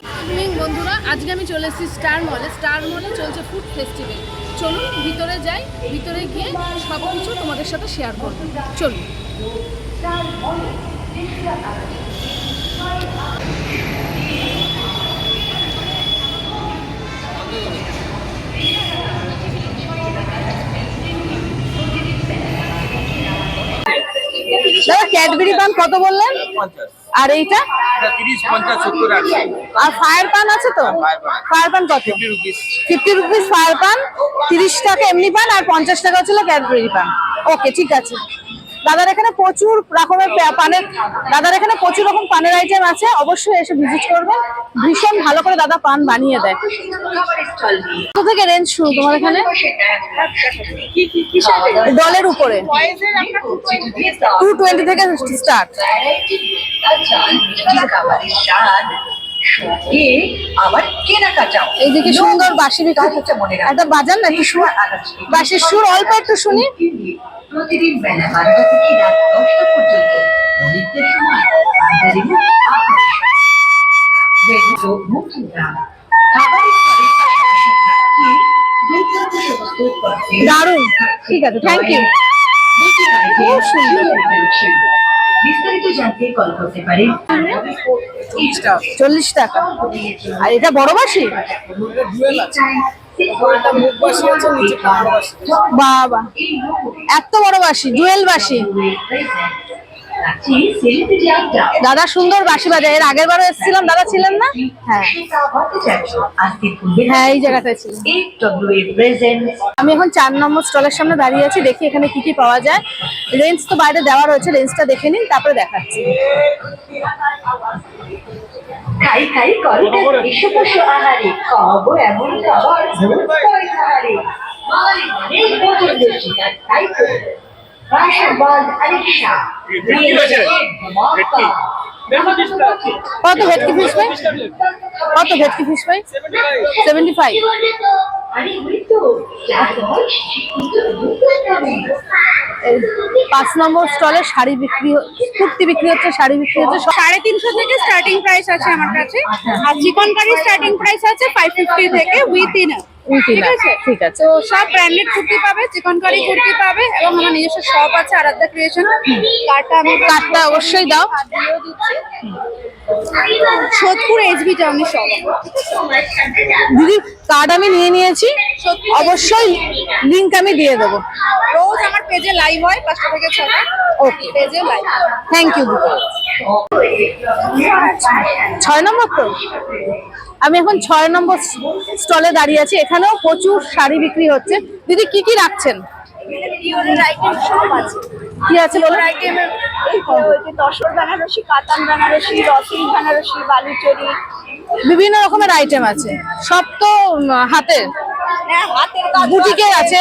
Evening বন্ধুরা। আজকে আমি চলে এসেছি স্টার মলে স্টার মলে চলছে ফুড ফেস্টিভ্যাল চলুন ভিতরে যাই। ভিতরে গিয়ে সব কিছু তোমাদের সাথে শেয়ার করব। চলুন। দাদা ক্যাডবেরি পান কত বললেন? পঞ্চাশ। আর এইটা? আর ফায়ার পান আছে তো? ফায়ার পান। কত? Fifty rupees. Fifty rupees fire paan তিরিশ টাকা এমনি পান আর পঞ্চাশ টাকা ছিল ক্যাডবেরি পান। ওকে ঠিক আছে। দাদার এখানে প্রচুর রকমের পানের দাদার এখানে প্রচুর রকম পানের আইটেম আছে অবশ্যই এসে ভিজিট করবেন। ভীষণ ভালো করে দাদা পান বানিয়ে দেয়। কত থেকে রেঞ্জ শুরু তোমার এখানে? ডলের উপরে। টু টোয়েন্টি থেকে স্টার্ট আবার কেনাকাটাও এইদিকে সুন্দর বাঁশি বিক্রি কাজটা মনে। একটা বাজান না সুর বাঁশির সুর অল্প একটু শুনি। প্রতিদিন বেলা বারোটা থেকে রাত দশটা পর্যন্ত সময় দারুণ। ঠিক আছে থ্যাংক ইউ খুব সুন্দর। সুন্দর কালেকশন। বিস্তারিত জানতে কল করতে পারেন চল্লিশ টাকা আর এটা বড় বাসি বাবা এত বড় বাসি জুয়েল বাঁশি। দাদা সুন্দর বাঁশি বাজায়। এর আগের বারও এসেছিলাম দাদা ছিলেন না? হ্যাঁ। হ্যাঁ। এই জায়গাতে আমি এখন চার নম্বর স্টলের সামনে দাঁড়িয়ে আছি দেখি এখানে কি কি পাওয়া যায়। রেঞ্জ তো বাইরে দেওয়া রয়েছে রেঞ্জটা দেখে নিন তারপরে দেখাচ্ছি। খাই খাই করে আহারে খাওয়াবো এমন খাবার তাই তো। কত ভেটকি ফিশ ভাই কত ভেটকি ফিশ ভাই সেভেন্টি ফাইভ পাঁচ নম্বর স্টলে শাড়ি বিক্রি কুর্তি বিক্রি হচ্ছে শাড়ি বিক্রি হচ্ছে সাড়ে তিনশো থেকে স্টার্টিং প্রাইস আছে আমার কাছে। আর চিকন কারি স্টার্টিং প্রাইস আছে ফাইভ ফিফটি থেকে উইথ ইনার ঠিক আছে? ঠিক আছে। তো সব ব্র্যান্ডেড কুর্তি পাবে চিকন কারি কুর্তি পাবে এবং আমার নিজস্ব শপ আছে আরাধ্যা ক্রিয়েশন কার্ডটা আমি কার্ডটা অবশ্যই দাও। দিচ্ছি। সোদপুর এইচবি টাউনের শপ দিদি কার্ড আমি নিয়ে নিয়েছি। অবশ্যই লিংক আমি দিয়ে দেবো। রোজ আমার পেজে লাইভ হয় পাঁচটা থেকে ছটা। ওকে পেজে লাইভ থ্যাংক ইউ দিদি। ছয় নম্বর তো? আমি এখন ছয় নম্বর স্টলে দাঁড়িয়ে আছি। এখানেও প্রচুর শাড়ি বিক্রি হচ্ছে। দিদি কি কি রাখছেন? পিওরের আইটেম সব আছে। কি আছে বলো? আইটেমের এই তো ওই যে তসর বেনারসি কাতান বেনারসি রসিন বেনারসি বালুচরি। বিভিন্ন রকমের আইটেম আছে। সব তো হাতে? হাতের হ্যাঁ আছে।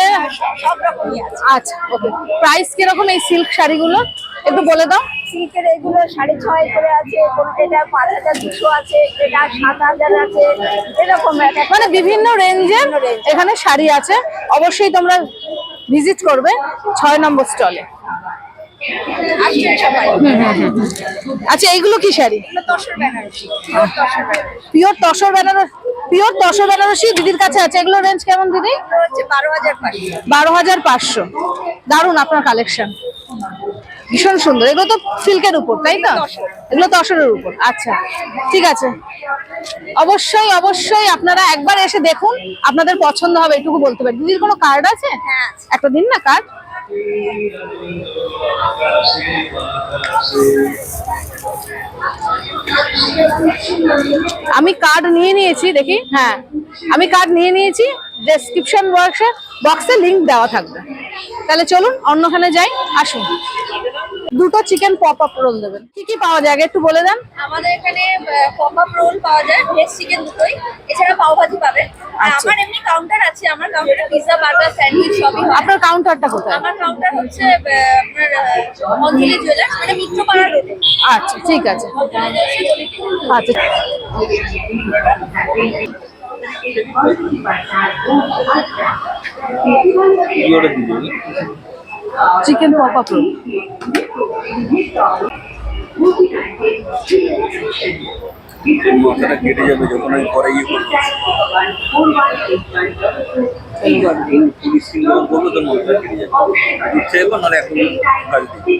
সব রকমই আছে। আচ্ছা ওকে প্রাইস কীরকম এই সিল্ক শাড়িগুলো একটু বলে দাও। সিল্কের এগুলো সাড়ে ছয় করে আছে এটা পাঁচ হাজার দুশো আছে এটা সাত হাজার আছে এরকম মানে বিভিন্ন রেঞ্জের এখানে শাড়ি আছে। অবশ্যই তোমরা ভিজিট করবে ছয় নম্বর স্টলে আচ্ছা এইগুলো কি sari? Pure tussar Banarasi pure tussar Banaras. দিদির কাছে আছে। এগুলো রেঞ্জ কেমন দিদি? বারো হাজার পাঁচশো। দারুণ আপনার কালেকশন ভীষণ সুন্দর। এগুলো তো সিল্কের উপর তাই তো এগুলো তো তসরের উপর। আচ্ছা ঠিক আছে। অবশ্যই অবশ্যই আপনারা একবার এসে দেখুন আপনাদের পছন্দ হবে এটুকু বলতে পারি। দিদির কোনো কার্ড আছে? হ্যাঁ একটা দিন না কার্ড আমি কার্ড নিয়ে নিয়েছি দেখি। হ্যাঁ আমি কার্ড নিয়ে নিয়েছি ডেসক্রিপশন বক্সে বক্সে লিংক দেওয়া থাকবে। তাহলে চলুন অন্যখানে যাই আসুন। দুটো চিকেন পপ আপ রোল দেবেন। কি কি পাওয়া যায়? আগে একটু বলে দেন। আমাদের এখানে পপ আপ রোল পাওয়া যায় ভেজ চিকেন দুটোই। এছাড়া পাওভাজি পাবেন। আর আচ্ছা। আমার এমনি কাউন্টার আছে আমার কাউন্টারে পিৎজা বার্গার স্যান্ডউইচ সবই হয়। আপনার কাউন্টারটা কোথায়? আমার কাউন্টার হচ্ছে আপনার অঞ্জলি জুয়েলার্স মানে মিত্রপাড়া রোডে আচ্ছা ঠিক আছে। আচ্ছা। কি চিকেন পপ আপ রোল মাথাটা কেটে যাবে যখন আমি পরে ইয়ে করব পুলিশ সিগন্যাল করব তো মাথাটা কেটে যাবে ইচ্ছে এবার নাহলে এখন কাজ দিই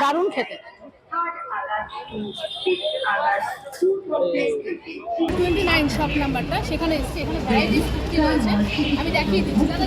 দারুণ খেতে। টোয়েন্টি নাইন শপ নাম্বারটা সেখানে এসেছি, এখানে ভ্যারাইটিস কুর্তি রয়েছে। আমি দেখিয়ে দিচ্ছি, দাদা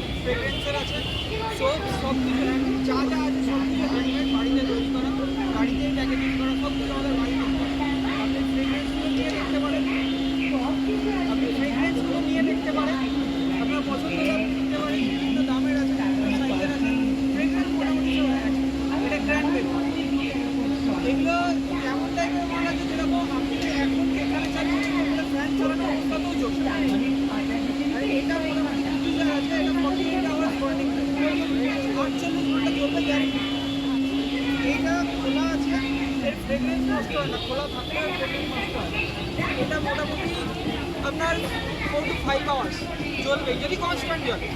ফ্রেগ্রেন্সের আছে সব সব কিছু যা যা আছে সব কিছু হ্যান্ডমেড বাড়িতে তৈরি করা, গাড়িতেই প্যাকেটিং করা, সব কিছু আমাদের বাড়িতে। আপনি দেখতে পারেন আপনি ফ্রেগ্রেন্সগুলো নিয়ে দেখতে পারেন আপনার পছন্দ হলে আপনি নিতে পারেন বিভিন্ন দামের আছে বিভিন্ন সাইজের আছে ফ্রেগ্রেন্স মোটামুটি সব এক এটা ক্র্যান্ডবেরি এগুলো এমন টাইপের মাল আছে যেরকম আপনি এখন এখানে চালিয়ে এগুলো ফ্যান চালানো অবস্থাতেও চলছে আর এটা মোটামুটি ফিচার আছে এটা ফর্টি এইট আওয়ার্স ওয়ার্নিং আটচল্লিশ ঘণ্টা চলবে গ্যারেন্টি এইটা খোলা আছে এর ফ্রেগ্রেন্স নষ্ট হয় না খোলা থাকলে ফ্রেগ্রেন্স নষ্ট হয় না। এটা মোটামুটি আপনার ফোর টু ফাইভ আওয়ার্স চলবে যদি কনস্ট্যান্ট চলে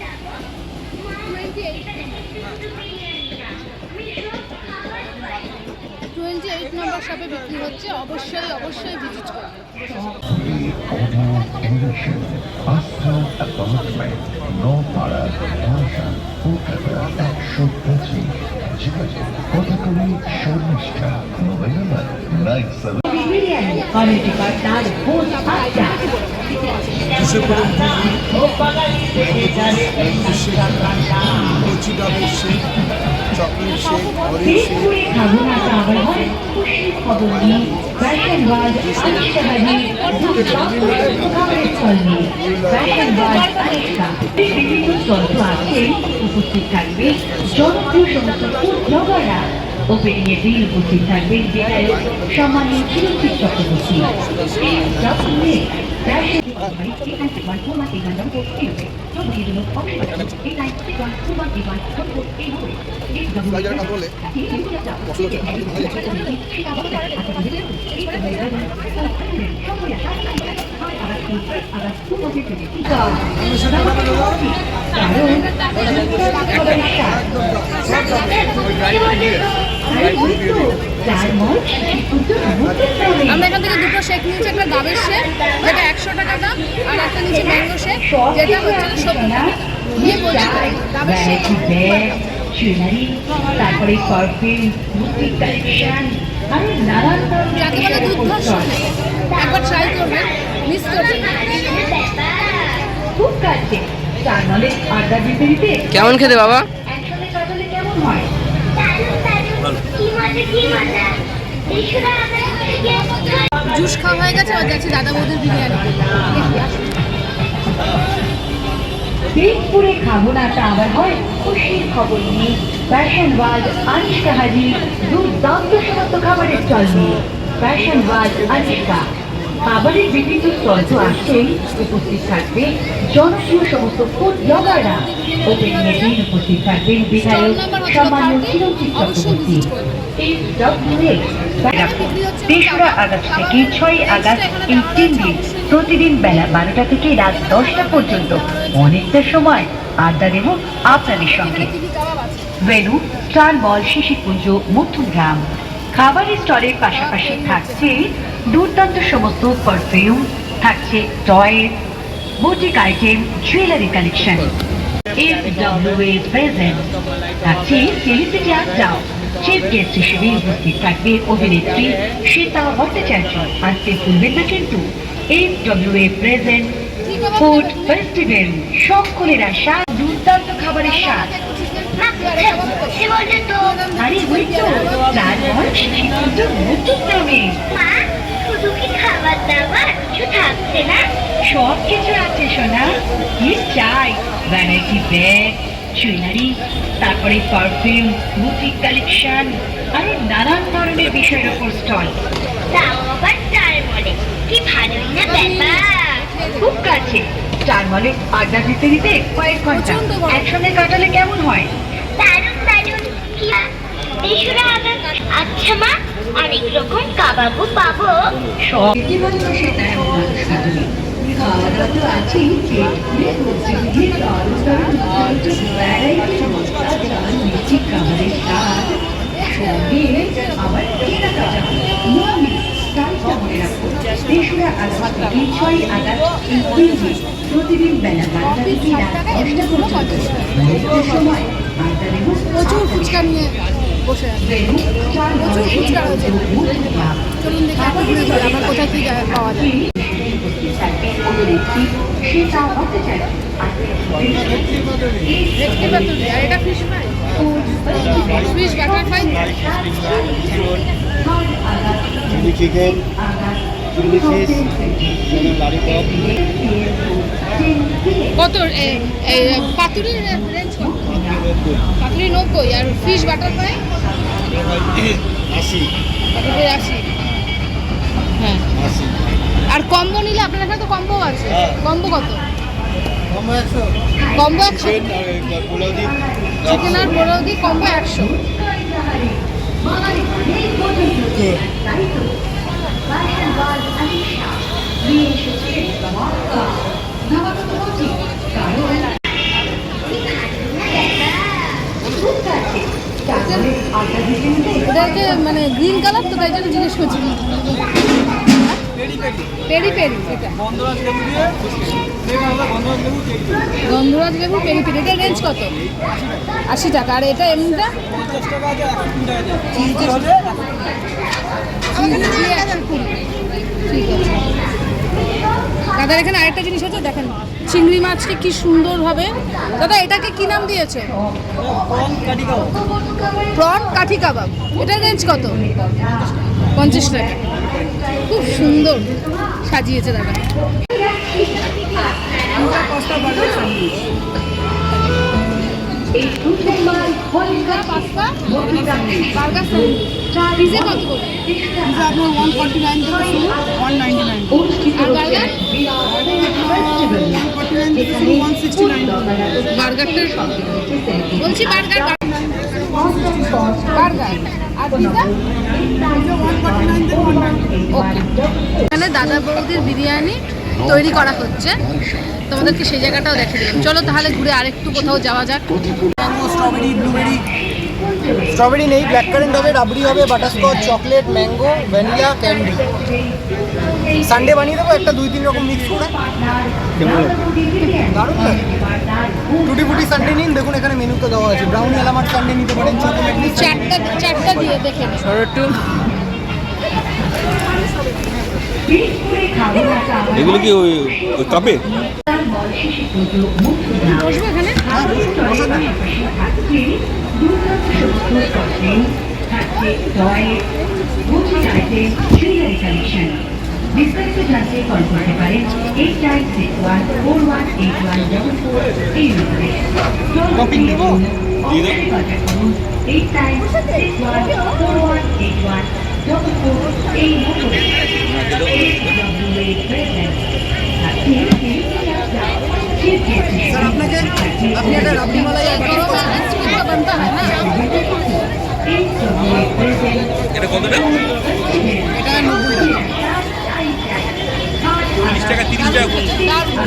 টোয়েন্টি এইট নম্বর শপে বিক্রি হচ্ছে অবশ্যই অবশ্যই ভিজিট করবে। Innovation, আনুষ্কা বিভিন্ন তন্ত্র আছে উপস্থিত থাকবে জনপ্রিয় সমস্ত ব্লগাররা ওপেনিং এ দিন উপস্থিত থাকবেন বিধায়ক সম্মানীয় চিরঞ্জিত চক্রবর্তী। ফ্যাশন আমরা এখান থেকে দুটো শেক নিয়েছি একটা গাবের শেক যেটা একশো টাকা দাম আর একটা নিচে ম্যাঙ্গো শেক যেটা হচ্ছে সত্তর টাকা বলছি শেক তারপরে পারফিউম বুটিক কালেকশন আরে নানান যাকে বলে দুর্ধর্ষ একবার ট্রাই করবেন মিস করবেন খুব কাছে। তার নলে আড্ডা দিতে দিতে কেমন খেতে বাবা? কাটালে কেমন হয়? জুস খাওয়া হয়ে গেছে আর যাচ্ছি দাদা বৌদির বিরিয়ানি পেট খাব না তা আবার হয় খুশির খবর নিয়ে। ফ্যাশন ওয়ার্ল্ড আনুষ্কা হাজির দুর্দান্ত সমস্ত খাবারের চল নিয়ে। ফ্যাশন ওয়ার্ল্ড আনুষ্কা খাবারের বিভিন্ন স্টল তো আছেই উপস্থিত থাকবে জনপ্রিয় সমস্ত ফুড ব্লগাররা ওপেনিং এর দিন উপস্থিত থাকবেন বিধায়ক সম্মানীয় চিরঞ্জিত চক্রবর্তী। তেসরা আগস্ট থেকে ছয় আগস্ট এই তিন দিন, প্রতিদিন বেলা বারোটা থেকে রাত দশটা পর্যন্ত। অনেকটা সময় আড্ডা দেব আপনাদের সঙ্গে। ভেনু চার বল শিশিরপুঞ্জ মধ্যগ্রাম খাবারের স্টলের পাশাপাশি থাকছে দুর্দান্ত সমস্ত পারফিউম থাকছে toys boutique item jewellery collection S W A present থাকছে সেলিব্রিটি আড্ডাও চিফ গেস্ট হিসেবে উপস্থিত থাকবে অভিনেত্রী শ্বেতা ভট্টাচার্য আসতে ভুলবেন না কিন্তু। S W A present food festival সকলের আশা, দুর্দান্ত খাবারের স্বাদ। আরে ওই তো, তারপর শিশুকুঞ্জ নতুন গ্রামে মা? শুধু কি খাবার দাবার কিছু থাকছে না? সব কিছু আছে সোনা। কি চাই? ভ্যারাইটি ব্যাগ জুয়েলারি তারপরে পারফিউম বুটিক কালেকশন আরও নানান ধরনের বিষয়ের ওপর স্টল তাও আবার চার বলে। কি ভালোই না ব্যাপার। খুব কাছে। চার মলে আড্ডা দিতে দিতে কয়েক ঘণ্টা। একসঙ্গে কাটালে কেমন হয়? দারুণ দারুণ। কি আগস্ট আচ্ছা মা অনেক রকম কাবাবও পাবো। প্রতিদিন আবার বেলা বারোটা থেকে রাত দশটা পর্যন্ত। সময় দেব প্রচুর ফুচকা নিয়ে। বসে আছে। প্রচুর ফুচকা রয়েছে চলুন দেখি আবার কোথায় কি পাওয়া যায়। ভেটকি পাতুরি আর এটা fish fry fish butter fry chilli chicken chilli fish chicken কত এ- পাতুরি নব্বই আর ফিশ বাটার ফ্রাই আশি। হ্যাঁ। আশি। আর কম্বো নিলে আপনার এখানে তো কম্বো আছে। হ্যাঁ। কম্বো কত? কম একশো। কম্বো একশো? চিকেন আর পোলাও দিয়ে কম্বো একশো। মানে গ্রিন কালার তো তাই জন্য জিজ্ঞেস করছি। পেরি পেরি এটা। গন্ধরাজ লেবু পেরি পেরি এটা রেঞ্জ কত? আশি টাকা আর এটা এমনিটা? আছে আছে ঠিক আছে। দাদার এখানে আরেকটা জিনিস হচ্ছে দেখেন। চিংড়ি মাছকে কি সুন্দর সুন্দরভাবে দাদা, এটাকে কি নাম দিয়েছে? প্রন কাঠি কাবাব। এটার রেঞ্জ কত? পঞ্চাশ টাকা। খুব সুন্দর সাজিয়েছে দাদা। এই দুধের মাল পাস্তা বার্গার পিজে কত করে? পিজা আপনার ওয়ান ফর্টি নাইন থেকে শুরু ওয়ান নাইনটি নাইন আর ওয়ান ওকে। এখানে দাদা বৌদির বিরিয়ানি তৈরি করা হচ্ছে। তোমাদেরকে সেই জায়গাটাও দেখে দিলাম। চলো তাহলে ঘুরে আরেকটু কোথাও যাওয়া যাক। Mango strawberry blueberry. স্ট্রবেরি নেই ব্ল্যাক কারেন্ট হবে রাবড়ি হবে butterscotch chocolate mango vanilla candy. Sundae বানিয়ে দেবো একটা দুই তিন রকম মিক্স করে। দারুণ টুটি ফুটি সানডে নিন দেখুন এখানে মেনুতে দেওয়া আছে। ব্রাউনি এলামার সানডে নিতে পারেন চকলেট চারটা চারটা দিয়ে দেখে নিই একটু এগুলো কি ওই ওই কাপে? বিস্তারিত জানতে কল করতে পারেন eight nine six one four one eight one double four এই নম্বরে দাও কন্ট্যাক্ট করুন eight nine six one four one eight one double four এই নম্বরে স্যার আপনাকে আপনি একটা রাবড়ি মালাই এটা কত টাকা? এটা নব্বই টাকা। চল্লিশ টাকা তিরিশ টাকা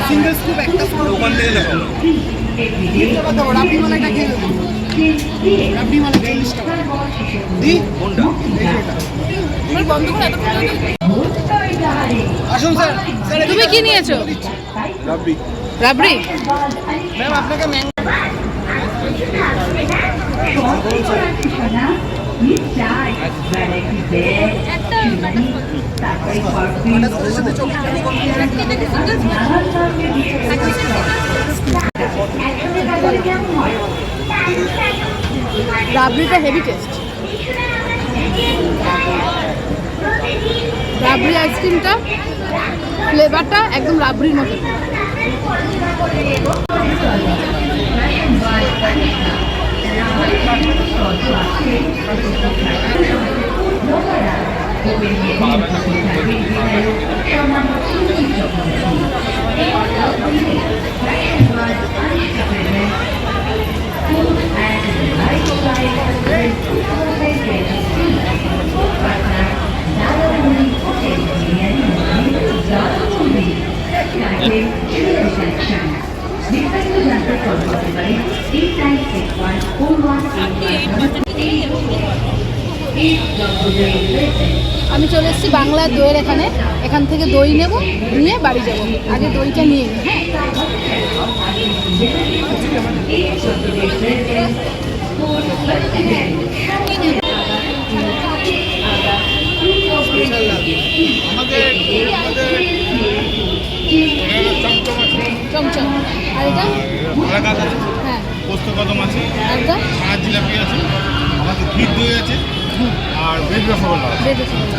সিঙ্গেল স্কুপ একটা ওখান থেকে দেখো। রাবড়ি মালাইটা খেয়ে রাবড়ি মালাই চল্লিশ টাকা। দি? কোনটা? বন্ধ করে আসুন স্যার। স্যার তুমি কি নিয়েছো? রাবড়ি রাবড়ি ম্যাম আপনাকে ম্যাঙ্গো রাবড়িটা হেভি টেস্ট রাবড়ি আইসক্রিমটা ফ্লেভারটা একদম রাবড়ির মতো। আমি চলে এসেছি বাংলা দইয়ের এখানে এখান থেকে দই নেব নিয়ে বাড়ি যাব। আগে দইটা নিয়ে নিই হ্যাঁ? চমচম। আর এটা? হ্যাঁ। পোস্ত কদম আছে আর জিলাপি আছে আমাদের ক্ষীর দই আছে আর রসগোল্লা আছে। রসগোল্লা